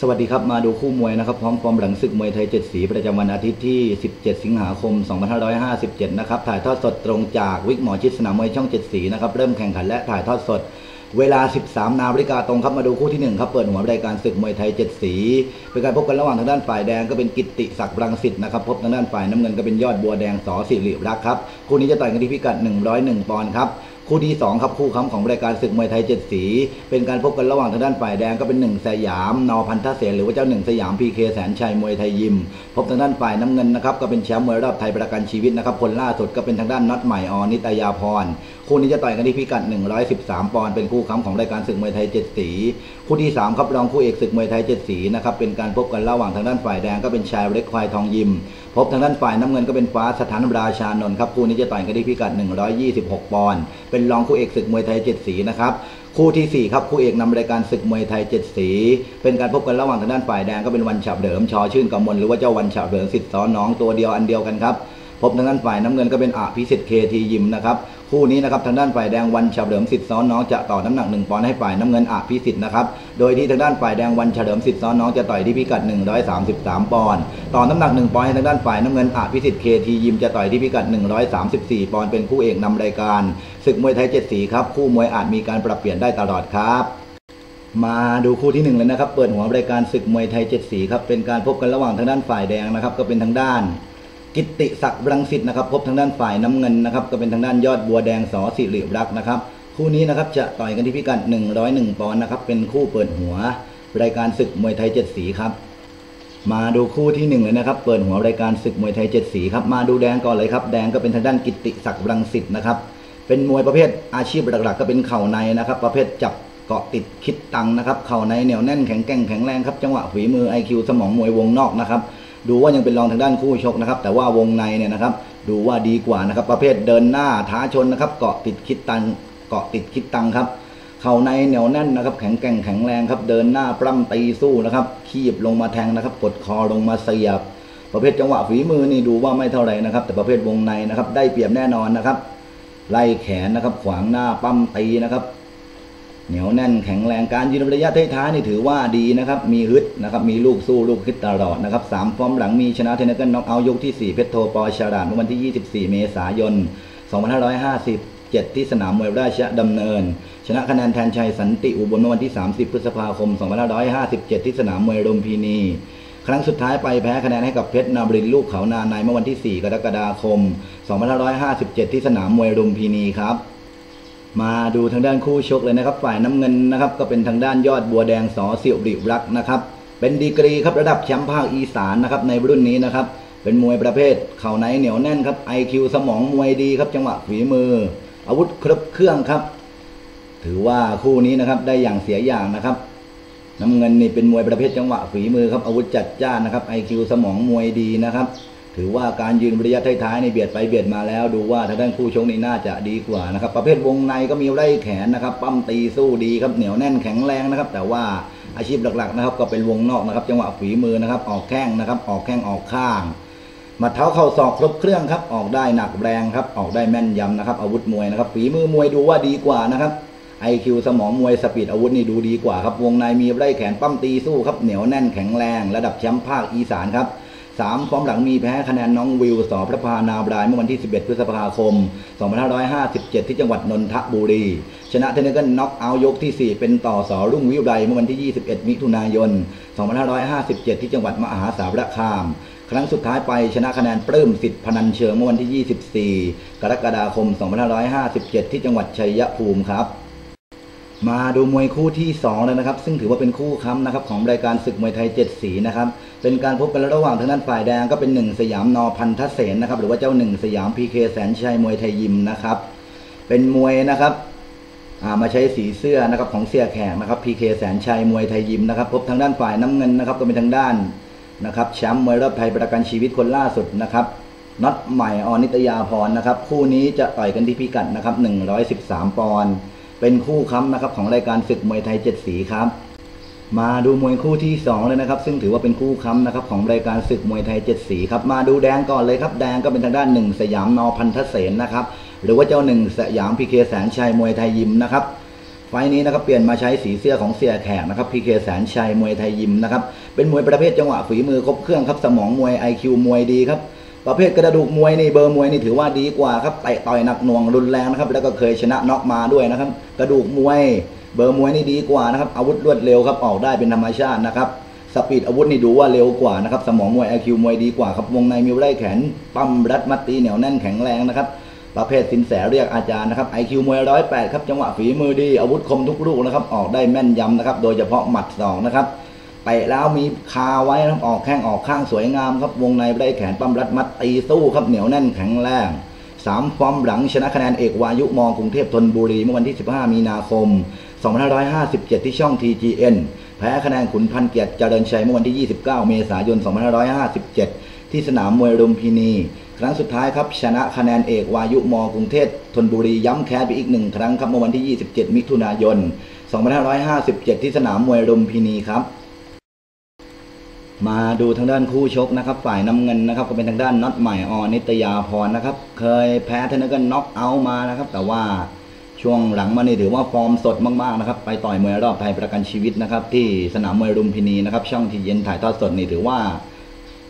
สวัสดีครับ มาดูคู่มวยนะครับ พร้อมความหลังศึกมวยไทยเจ็ดสีประจำวันอาทิตย์ที่ 17 สิงหาคม 2557 นะครับ ถ่ายทอดสดตรงจากวิกหมอชิดสนามมวยช่องเจ็ดสีนะครับ เริ่มแข่งขันและถ่ายทอดสดเวลา 13 นาฬิกาตรงครับ มาดูคู่ที่ 1 ครับ เปิดหัวรายการศึกมวยไทยเจ็ดสี เป็นการพบกันระหว่างทางด้านฝ่ายแดงก็เป็นกิติศักดิ์รังสิตนะครับ พบทางด้านฝ่ายน้ำเงินก็เป็นยอดบัวแดงสอสิริรักครับ คู่นี้จะต่อยกันที่พิกัด 101 ปอนด์ครับ คู่ที่ 2 ครับคู่ค้ำของรายการศึกมวยไทยเจ็ดสี เป็นการพบกันระหว่างทางด้านฝ่ายแดงก็เป็นหนึ่งสยาม นอพันธเสนหรือว่าเจ้าหนึ่งสยามพีเคแสนชัยมวยไทยยิม พบทางด้านฝ่ายน้ำเงินนะครับก็เป็นแชมป์มวยรอบไทยประกันชีวิตนะครับคนล่าสุดก็เป็นทางด้านน็อตใหม่ออนิตยาพรคู่นี้จะต่อยกันที่พิกัด 113 ปอนด์เป็นคู่ค้ำของรายการศึกมวยไทยเจ็ดสีคู่ที่3ครับรองคู่เอกศึกมวยไทยเจ็ดสีนะครับเป็นการพบกันระหว่างทางด้านฝ่ายแดงก็เป็นชายเล็กควายทองยิม พบทางด้านฝ่ายน้ำเงินก็เป็นฟ้าสถานราชานนท์ครับคู่นี้จะต่อยกันที่พิกัด 126 ปอนด์เป็นรองคู่เอกศึกมวยไทยเจ็ดสีนะครับคู่ที่ 4 ครับ คู่เอกนำรายการศึกมวยไทยเจ็ดสี เป็นการพบกันระหว่างทางด้านฝ่ายแดงก็เป็นวันฉับเดิมชอชื่นกำมลหรือว่าเจ้าวันฉับเดิมสิทธิ์สอนน้องตัวเดียวอันเดียวกันครับ พบทางด้านฝ่ายน้ำเงินก็เป็นอาภิสิทธิ์เคทียิมนะครับคู่นี้นะครับทางด้านฝ่ายแดงวันเฉลิมสิทธิ์ซ้อนน้องจะต่อน้ำหนัก1ปอนด์ให้ฝ่ายน้ำเงินอาภิสิทธิ์นะครับโดยที่ทางด้านฝ่ายแดงวันเฉลิมสิทธิ์ซ้อนน้องจะต่อยที่พิกัด 133 ปอนด์ต่อน้ำหนัก1ปอนด์ให้ทางด้านฝ่ายน้ำเงินอาภิสิทธิ์เคทียิมจะต่อยที่พิกัด 134 ปอนด์เป็นคู่เอกนำรายการศึกมวยไทยเจ็ดสีครับคู่มวยอาจมีการปรับเปลี่ยนได้ตลอดครับมาดูคู่ที่หนึ่งเลยนะครับ เปิดหัวรายการศึกมวยไทยเจ็ดสีครับ เป็นการพบกันระหว่างทางด้านฝ่ายแดงนะครับ ก็เป็นทางด้าน กิตติศักดิ์รังสิตนะครับพบทางด้านฝ่ายน้ำเงินนะครับก็เป็นทางด้านยอดบัวแดงสอสิริรักษ์นะครับคู่นี้นะครับจะต่อยกันที่พิกัด 101 ปอนด์นะครับเป็นคู่เปิดหัว รายการศึกมวยไทยเจ็ดสีครับมาดูคู่ที่หนึ่งเลยนะครับ เปิดหัวรายการศึกมวยไทยเจ็ดสีครับ มาดูแดงก่อนเลยครับ แดงก็เป็นทางด้านกิตติศักดิ์รังสิตนะครับ เป็นมวยประเภทอาชีพหลักๆ ก็เป็นเข่าในนะครับ ประเภทจับเกาะติดคิดตังนะครับ เข่าในเหนียวแน่นแข็งแกร่งแข็งแรงครับ จังหวะฝีมือ IQ สมองมวยวงนอกนะครับ ดูว่ายังเป็นรองทางด้านคู่ชกนะครับ แต่ว่าวงในเนี่ยนะครับ ดูว่าดีกว่านะครับประเภทเดินหน้าท้าชนนะครับ เกาะติดคิดตังเกาะติดคิดตังครับเข่าในเหนียวแน่นนะครับ แข็งแกร่งแข็งแรงครับ เดินหน้าปล้ำตีสู้นะครับคีบลงมาแทงนะครับ กดคอลงมาเสียบ ประเภทจังหวะฝีมือนี่ดูว่าไม่เท่าไหร่นะครับ แต่ประเภทวงในนะครับ ได้เปรียบแน่นอนนะครับไล่แขนนะครับ ขวางหน้าปั้มตีนะครับ เหนียวแน่นแข็งแรงการยืนระยะท้ายๆนี่ถือว่าดีนะครับ มีฮึดนะครับ มีลูกสู้ลูกคิดตลอดนะครับสามฟอร์มหลังมีชนะเทนเนอร์กันน็อกเอาท์ยกที่ 4 เพชรโทปอชาดานเมื่อวันที่ 24 เมษายน 2557 ที่สนามมวยราชดำเนิน ชนะคะแนนแทนชัยสันติอุบลเมื่อวันที่ 30 พฤษภาคม 2557 ที่สนามมวยรุมพินี ครั้งสุดท้ายไปแพ้คะแนนให้กับเพชรนาบรินลูกเขานาในเมื่อวันที่ 4 กรกฎาคม 2557 ที่สนามมวยรุมพินีครับ มาดูทางด้านคู่ชกเลยนะครับ ฝ่ายน้ำเงินนะครับ ก็เป็นทางด้านยอดบัวแดงสอสิริรักนะครับ เป็นดีกรีครับระดับแชมป์ภาคอีสานนะครับในรุ่นนี้นะครับ เป็นมวยประเภท เข่าในเหนียวแน่นครับ IQ สมองมวยดีครับ จังหวะฝีมือ อาวุธครบเครื่องครับ ถือว่าคู่นี้นะครับได้อย่างเสียอย่างนะครับน้ำเงินนี่เป็นมวยประเภทจังหวะฝีมือครับอาวุธจัดจ้านนะครับ IQ สมองมวยดีนะครับ ถือว่าการยืนระยะท้ายๆในเบียดไปเบียดมาแล้ว ดูว่าทางด้านคู่ชกนี่น่าจะดีกว่านะครับ ประเภทวงในก็มีไล่แขนนะครับ ปั้มตีสู้ดีครับเหนียวแน่นแข็งแรงนะครับ แต่ว่าอาชีพหลักๆนะครับก็เป็นวงนอกนะครับ จังหวะฝีมือนะครับ ออกแข้งนะครับ ออกแข้งออกข้างมัดเท้าเข่าศอกครบเครื่องครับ ออกได้หนักแรงครับ ออกได้แม่นยำนะครับ อาวุธมวยนะครับ ฝีมือมวยดูว่าดีกว่านะครับ IQ สมองมวยสปีดอาวุธนี่ดูดีกว่าครับ วงในมีไล่แขนปั้มตีสู้ครับเหนียวแน่นแข็งแรง ระดับแชมป์ภาคอีสานครับ สามฟอร์มหลังมีแพ้คะแนนน้องวิวสอพระพานาบรายเมื่อวันที่ 11 พฤษภาคม 2557 ที่จังหวัดนนทบุรี ชนะเทนเนอร์กันน็อกเอาท์ยกที่ 4 เป็นต่อสอรุ่งวิวไรเมื่อวันที่ 21 มิถุนายน 2557 ที่จังหวัดมหาสารคาม ครั้งสุดท้ายไปชนะคะแนนปลื้มสิทธิ์พนันเชิงเมื่อวันที่ 24 กรกฎาคม 2557 ที่จังหวัดชัยภูมิครับ มาดูมวยคู่ที่2เลยนะครับ ซึ่งถือว่าเป็นคู่ค้ำนะครับของรายการศึกมวยไทยเจ็ดสีนะครับ เป็นการพบกันระหว่างทางด้านฝ่ายแดงก็เป็นหนึ่งสยามนอพันธเสนนะครับ หรือว่าเจ้าหนึ่งสยามพีเคแสนชัยมวยไทยยิมนะครับ เป็นมวยนะครับมาใช้สีเสื้อนะครับของเสียแขกนะครับพีเคแสนชัยมวยไทยยิมนะครับ พบทางด้านฝ่ายน้ำเงินนะครับ ก็เป็นทางด้านนะครับแชมป์มวยรอบไทยประกันชีวิตคนล่าสุดนะครับน็อตใหม่ออนิตยาพรนะครับ คู่นี้จะต่อยกันที่พิกัดนะครับ113 ปอนด์ เป็นคู่ค้ำนะครับของรายการศึกมวยไทยเจ็ดสีครับ มาดูมวยคู่ที่2เลยนะครับ ซึ่งถือว่าเป็นคู่ค้ำนะครับของรายการศึกมวยไทยเจ็ดสีครับ มาดูแดงก่อนเลยครับ แดงก็เป็นทางด้านหนึ่งสยามนอพันธเสนนะครับ หรือว่าเจ้าหนึ่งสยามพีเคแสนชัยมวยไทยยิมนะครับไฟล์นี้นะครับเปลี่ยนมาใช้สีเสื้อของเสียแขกนะครับพีเคแสนชัยมวยไทยยิมนะครับเป็นมวยประเภทจังหวะฝีมือครบเครื่องครับสมองมวย IQ มวยดีครับ ประเภทกระดูกมวยนี่เบอร์มวยนี่ถือว่าดีกว่าครับเตะต่อยหนักหน่วงรุนแรงนะครับ แล้วก็เคยชนะน็อกมาด้วยนะครับ กระดูกมวย เบอร์มวยนี่ดีกว่านะครับ อาวุธรวดเร็วครับออกได้เป็นธรรมชาตินะครับสปีดอาวุธนี่ดูว่าเร็วกว่านะครับสมองมวย IQ มวยดีกว่าครับวงในมีไร่แขนปั้มรัดมัดตีเหนียวแน่นแข็งแรงนะครับประเภทสินแสเรียกอาจารย์นะครับ IQ มวยร้อยแปดครับจังหวะฝีมือดีอาวุธคมทุกลูกนะครับออกได้แม่นยำนะครับโดยเฉพาะหมัดสองนะครับ ไปแล้วมีคาไว้ครับออกแข้งออกข้างสวยงามครับวงในได้แขนปั้มรัดมัดตีสู้ครับเหนียวแน่นแข็งแรงสามฟอร์มหลังชนะคะแนนเอกวายุมอกรุงเทพธนบุรีเมื่อวันที่ 15 มีนาคม 2557 ที่ช่อง TGN แพ้คะแนนขุนพันเกียรติเจริญชัยเมื่อวันที่ 29 เมษายน 2557 ที่สนามมวยรุมพินี ครั้งสุดท้ายครับชนะคะแนนเอกวายุมอกรุงเทพธนบุรีย้ำแค้นไปอีกหนึ่งครั้งครับเมื่อวันที่ 27 มิถุนายน 2557 ที่สนามมวยรุมพินีครับ มาดูทางด้านคู่ชกนะครับ ฝ่ายน้ำเงินนะครับก็เป็นทางด้านน็อตใหม่ออนิตยาพรนะครับ เคยแพ้เทนนิสกันน็อกเอาท์มานะครับ แต่ว่าช่วงหลังมานี่ถือว่าฟอร์มสดมากๆนะครับ ไปต่อยมวยรอบไทยประกันชีวิตนะครับ ที่สนามมวยรุมพินีนะครับ ช่องที่เย็นถ่ายทอดสดนี่ถือว่า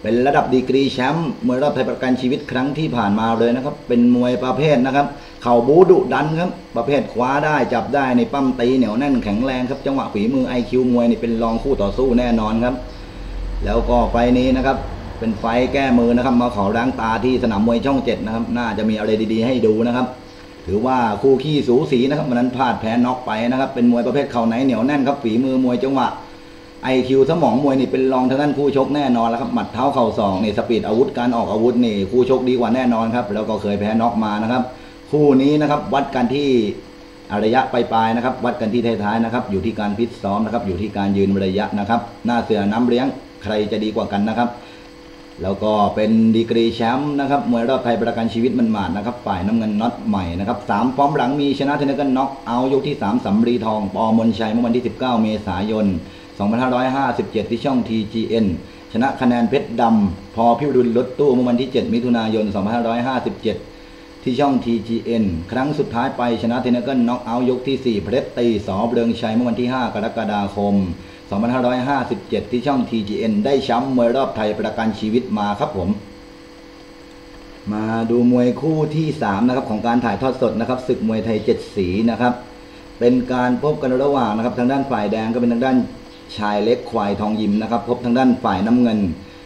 เป็นระดับดีกรีแชมป์มวยรอบไทยประกันชีวิตครั้งที่ผ่านมาเลยนะครับ เป็นมวยประเภทนะครับ เข่าบูดุดันครับ ประเภทคว้าได้จับได้ในปั้มตีเหนียวแน่นแข็งแรงครับจังหวะฝีมือ IQ มวยนี่เป็นรองคู่ต่อสู้แน่นอนครับ แล้วก็ไฟนี้นะครับ เป็นไฟแก้มือนะครับ มาขอล้างตาที่สนามมวยช่องเจ็ดนะครับ น่าจะมีอะไรดีๆให้ดูนะครับ ถือว่าคู่ขี้สูสีนะครับวันนั้นพลาดแพ้น็อกไปนะครับ เป็นมวยประเภทเข่าไหนเหนียวแน่นครับฝีมือมวยจังหวะไอคิวสมองมวยนี่เป็นรองทางด้านคู่ชกแน่นอนแล้วครับหมัดเท้าเข่าศอกนี่สปีดอาวุธการออกอาวุธนี่คู่ชกดีกว่าแน่นอนครับแล้วก็เคยแพ้น็อกมานะครับ คู่นี้นะครับวัดกันที่ ระยะปลายๆนะครับ วัดกันที่ท้ายๆนะครับ อยู่ที่การพิษซ้อมนะครับ อยู่ที่การยืนระยะนะครับ หน้าเสือน้ำเลี้ยงใครจะดีกว่ากันนะครับ แล้วก็เป็นดีกรีแชมป์นะครับมวยรอบไทยประกันชีวิตมันหมาดนะครับ ฝ่ายน้ำเงินน็อตใหม่นะครับสามฟอร์มหลังมีชนะเทนนิสกันน็อกเอายกที่3สำรีทอง ปอมนชัยเมื่อวันที่ 19 เมษายน 2557 ที่ช่อง TGN ชนะคะแนนเพชรดำพอพิวดุลรถตู้เมื่อวันที่ 7 มิถุนายน 2557 ที่ช่อง TGN ครั้งสุดท้ายไปชนะเทนนิสกันน็อกเอายกที่ 4 เพชรตีสอเบริงชัยเมื่อวันที่ 5 กรกฎาคม 2557 ที่ช่อง TGN ได้แชมป์มวยรอบไทยประกันชีวิตมาครับผม มาดูมวยคู่ที่ 3 นะครับ ของการถ่ายทอดสดนะครับศึกมวยไทยเจ็ดสีนะครับ เป็นการพบกันระหว่างนะครับ ทางด้านฝ่ายแดงก็เป็นทางด้านชายเล็กควายทองยิมนะครับ พบทางด้านฝ่ายน้ำเงิน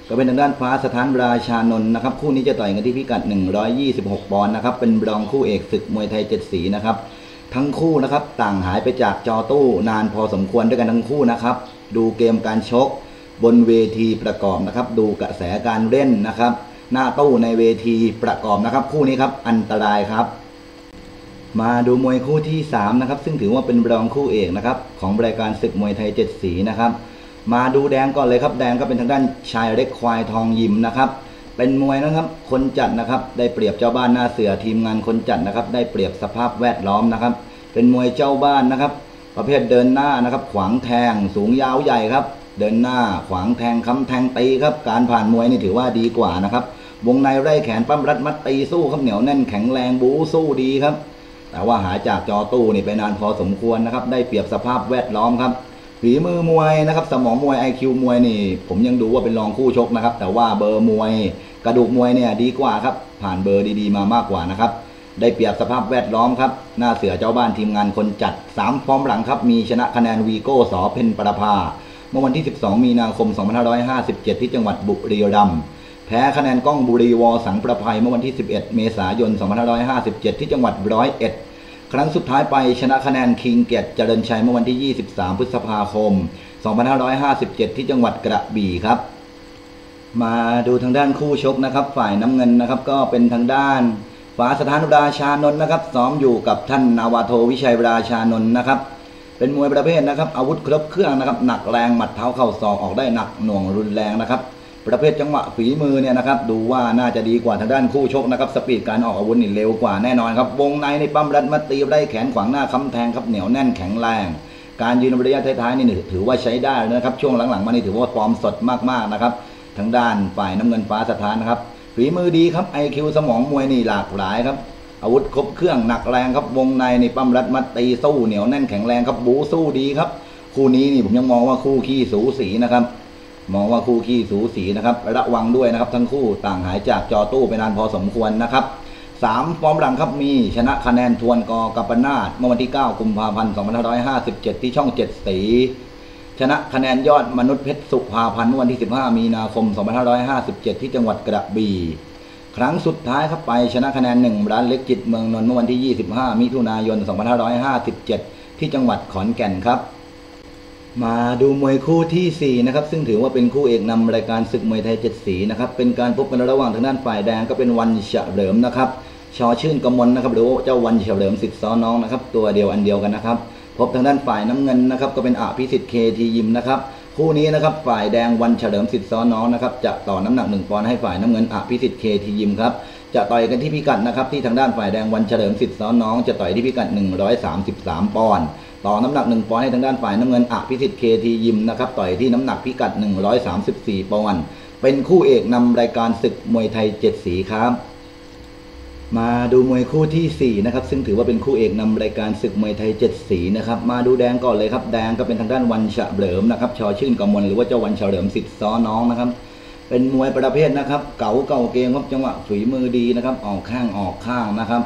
ก็เป็นทางด้านฟ้าสถานราชานนท์นะครับ คู่นี้จะต่อยกันที่พิกัด 126 ปอนด์นะครับ เป็นรองคู่เอกศึกมวยไทยเจ็ดสีนะครับ ทั้งคู่นะครับต่างหายไปจากจอตู้นานพอสมควรด้วยกันทั้งคู่นะครับ ดูเกมการชก บนเวทีประกอบนะครับ ดูกระแสการเล่นนะครับ หน้าตู้ในเวทีประกอบนะครับ คู่นี้ครับอันตรายครับ มาดูมวยคู่ที่3นะครับซึ่งถือว่าเป็นรองคู่เอกนะครับของรายการศึกมวยไทยเจ็ดสีนะครับ มาดูแดงก่อนเลยครับ แดงก็เป็นทางด้านชายเล็กควายทองยิมนะครับ เป็นมวยนะครับ คนจัดนะครับ ได้เปรียบเจ้าบ้านหน้าเสือทีมงานคนจัดนะครับ ได้เปรียบสภาพแวดล้อมนะครับ เป็นมวยเจ้าบ้านนะครับ ประเภทเดินหน้านะครับ ขวางแทงสูงยาวใหญ่ครับ เดินหน้าขวางแทงค้ำแทงตีครับ การผ่านมวยนี่ถือว่าดีกว่านะครับ วงในไร่แขนปั้มรัดมัดตีสู้ครับเหนียวแน่นแข็งแรงบู๊สู้ดีครับ แต่ว่าหายจากจอตู้นี่ไปนานพอสมควรนะครับ ได้เปรียบสภาพแวดล้อมครับ ฝีมือมวยนะครับ สมองมวย IQ มวยนี่ ผมยังดูว่าเป็นรองคู่ชกนะครับ แต่ว่าเบอร์มวย กระดูกมวยเนี่ยดีกว่าครับ ผ่านเบอร์ดีๆ มามากกว่านะครับ ได้เปรียบสภาพแวดล้อมครับ หน้าเสือเจ้าบ้านทีมงานคนจัด 3 ฟอร์มหลังครับ มีชนะคะแนนวีโก้สอเพนประภา เมื่อวันที่ 12 มีนาคม 2557 ที่จังหวัดบุรีรัมย์แพ้คะแนนก้องบุรีวอสังประภัยเมื่อวันที่ 11 เมษายน 2557 ที่จังหวัดร้อยเอ็ด ครั้งสุดท้ายไปชนะคะแนนคิงเกียรติเจริญชัยเมื่อวันที่ 23 พฤษภาคม 2557 ที่จังหวัดกระบี่ครับ มาดูทางด้านคู่ชกนะครับ ฝ่ายน้ำเงินนะครับ ก็เป็นทางด้านฟ้าสถานราชานนท์นะครับซ้อมอยู่กับท่านนาวาโทวิชัยราชานนท์นะครับ เป็นมวยประเภทนะครับ อาวุธครบเครื่องนะครับ หนักแรงหมัดเท้าเข่าศอกออกได้หนักหน่วงรุนแรงนะครับ ประเภทจังหวะฝีมือเนี่ยนะครับดูว่าน่าจะดีกว่าทางด้านคู่ชกนะครับสปีดการออกอาวุธนี่เร็วกว่าแน่นอนครับวงในในปั้มรัดมัดตีไล่แขนขวางหน้าค้ำแทงครับเหนียวแน่นแข็งแรง การยืนระยะท้ายๆนี่ถือว่าใช้ได้นะครับช่วงหลังๆมานี่ถือว่าฟอร์มสดมากๆนะครับทางด้านฝ่ายน้ำเงินฟ้าสถานนะครับฝีมือดีครับ IQ สมองมวยนี่หลากหลายครับอาวุธครบเครื่องหนักแรงครับวงในในปั้มรัดมัดตีสู้เหนียวแน่นแข็งแรงครับบูสู้ดีครับคู่นี้นี่ผมยังมองว่าคู่ขี้สูสีนะครับ มองว่าคู่ขี้สูสีนะครับระวังด้วยนะครับ ทั้งคู่ต่างหายจากจอตู้ไปนานพอสมควรนะครับสามฟอร์มหลังครับมีชนะคะแนนทวนกอกัปปนาตเมื่อวันที่ 9 กุมภาพันธ์ 2557 ที่ช่องเจ็ดสี ชนะคะแนนยอดมนุษย์เพชรสุภาพันธ์เมื่อวันที่ 15 มีนาคม 2557 ที่จังหวัดกระบี่ ครั้งสุดท้ายครับไปชนะคะแนน1ร้านเล็กจิตเมืองนนท์เมื่อวันที่ 25 มิถุนายน 2557 ที่จังหวัดขอนแก่นครับ มาดูมวยคู่ทีสี่ 4 นะครับ ซึ่งถือว่าเป็นคู่เอกนำรายการศึกมวยไทยเจ็ดสีนะครับ เป็นการพบกันระหว่างทางด้านฝ่ายแดงก็เป็นวันเฉลิมนะครับชอชื่นกมลนะครับหรือว่าเจ้าวันเฉลิมสิทธิ์ซ้อน้องนะครับ ตัวเดียวอันเดียวกันนะครับ พบทางด้านฝ่ายน้ำเงินนะครับ ก็เป็นอาภิสิทธิ์เคทียิมนะครับ คู่นี้นะครับฝ่ายแดงวันเฉลิมสิทธิ์ซ้อน้องนะครับจะต่อน้ำหนักหนึ่งปอนด์ให้ฝ่ายน้ำเงินอาภิสิทธิ์เคทียิมครับจะต่อยกันที่พิกัดนะครับที่ทางด้านฝ่ายแดงวันเฉลิมสิทธิ์ซ้อน้อง จะต่อยที่พิกัด 133 ปอนด์ ต่อน้ำหนัก 1ปอนด์ให้ทางด้านฝ่ายน้ำเงินอภิสิทธิ์เคทียิมนะครับต่อยที่น้ำหนักพิกัด 134ปอนด์เป็นคู่เอกนำรายการศึกมวยไทยเจ็ดสีครับ มาดูมวยคู่ที่4นะครับซึ่งถือว่าเป็นคู่เอกนำรายการศึกมวยไทยเจ็ดสีนะครับมาดูแดงก่อนเลยครับแดงก็เป็นทางด้านวันเฉลิมนะครับชอชื่นกมลหรือว่าเจ้าวันเฉลิมสิทธิ์ซ้อน้องนะครับเป็นมวยประเภทนะครับ เก่าเก่าเกมครับจังหวะฝีมือดีนะครับออกข้างออกข้างนะครับ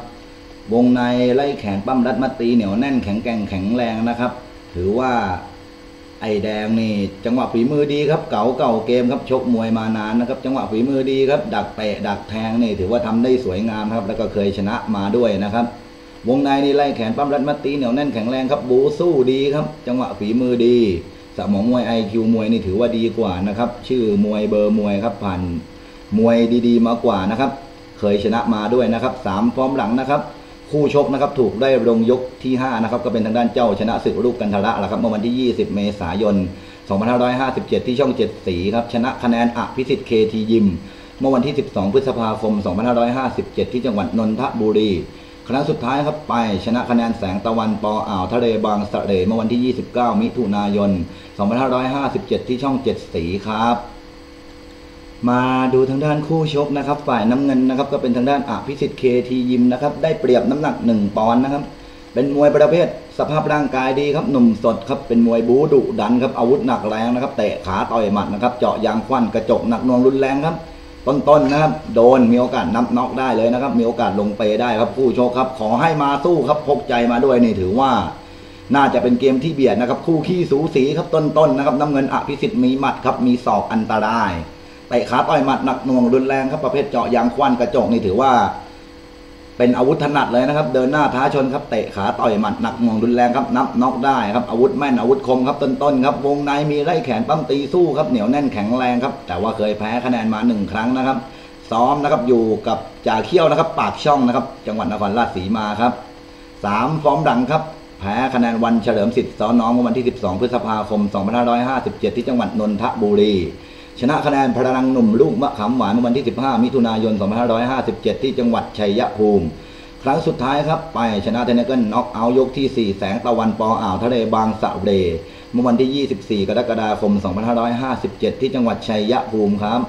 วงในไล่แขนปั้มรัดมัดตีเหนียวแน่นแข็งแกร่งแข็งแรงนะครับ ถือว่าไอแดงนี่จังหวะฝีมือดีครับ เก่าเก่าเกมครับชกมวยมานานนะครับ จังหวะฝีมือดีครับ ดักเตะดักแทงนี่ถือว่าทำได้สวยงามครับ แล้วก็เคยชนะมาด้วยนะครับ วงในนี่ไล่แขนปั้มรัดมัดตีเหนียวแน่นแข็งแรงครับบูสู้ดีครับ จังหวะฝีมือดีสมองมวยไอคิวมวยนี่ถือว่าดีกว่านะครับ ชื่อมวยเบอร์มวยครับผ่านมวยดีๆ มากว่านะครับ เคยชนะมาด้วยนะครับสามฟอร์มหลังนะครับ คู่ชกนะครับถูกได้ลงยกที่ 5 นะครับ ก็เป็นทางด้านเจ้าชนะศึกลูกกันทละแหละครับเมื่อวันที่ 20 เมษายน 2557 ที่ช่อง 7 สีครับ ชนะคะแนนอภิสิทธิ์เคทียิม เมื่อวันที่ 12 พฤษภาคม 2557 ที่จังหวัดนนทบุรี ครั้งสุดท้ายครับไปชนะคะแนนแสงตะวันปออ่าวทะเลบางสะเลเมื่อวันที่ 29 มิถุนายน 2557 ที่ช่อง 7 สีครับ มาดูทางด้านคู่ชกนะครับ ฝ่ายน้ำเงินนะครับ ก็เป็นทางด้านอภิสิทธิ์เคทียิมนะครับ ได้เปรียบน้ำหนักหนึ่งปอนด์นะครับ เป็นมวยประเภท สภาพร่างกายดีครับ หนุ่มสดครับ เป็นมวยบูดุดันครับ อาวุธหนักแรงนะครับ เตะขาต่อยหมัดนะครับ เจาะยางควันกระจกหนักนวงรุนแรงครับ ต้นๆนะครับ โดน มีโอกาสนับน็อกได้เลยนะครับ มีโอกาสลงเปได้ครับ คู่ชกครับ ขอให้มาสู้ครับ พกใจมาด้วยนี่ถือว่าน่าจะเป็นเกมที่เบียดนะครับ คู่ขี้สูสีครับ ต้นๆนะครับ น้ำเงินอภิสิทธิ์มีหมัดครับ มีศอกอันตราย ตะขาต่อยหมัดหนักหน่วงรุนแรงครับประเภทเจาะยางควันกระจกนี่ถือว่า เป็นอาวุธถนัดเลยนะครับ เดินหน้าท้าชนครับเตะขาต่อยหมัดหนักหน่วงรุนแรงครับนับน็อกได้ครับอาวุธแม่นอาวุธคมครับต้นๆครับวงในมีไล่แขนปั้มตีสู้ครับเหนียวแน่นแข็งแรงครับแต่ว่าเคยแพ้คะแนนมาหนึ่งครั้งนะครับ ซ้อมนะครับอยู่กับจ่าเขี้ยวนะครับ ปากช่องนะครับ จังหวัดนครราชสีมาครับสามฟอร์มดังครับแพ้คะแนนวันเฉลิมสิทธิ์ซ้อน้องเมื่อวันที่ 12 พฤษภาคม 2557 ที่จังหวัดนนทบุรี ชนะคะแนนพลังหนุ่มลูกมะขามหวานเมื่อวันที่ 15 มิถุนายน 2557 ที่จังหวัดชัยภูมิ ครั้งสุดท้ายครับ ไปชนะเทนเนเกิลน็อกเอาท์ยกที่ 4 แสงตะวันปออ่าวทะเลบางสะเรเมื่อวันที่ 24 กรกฎาคม 2557 ที่จังหวัดชัยภูมิครับ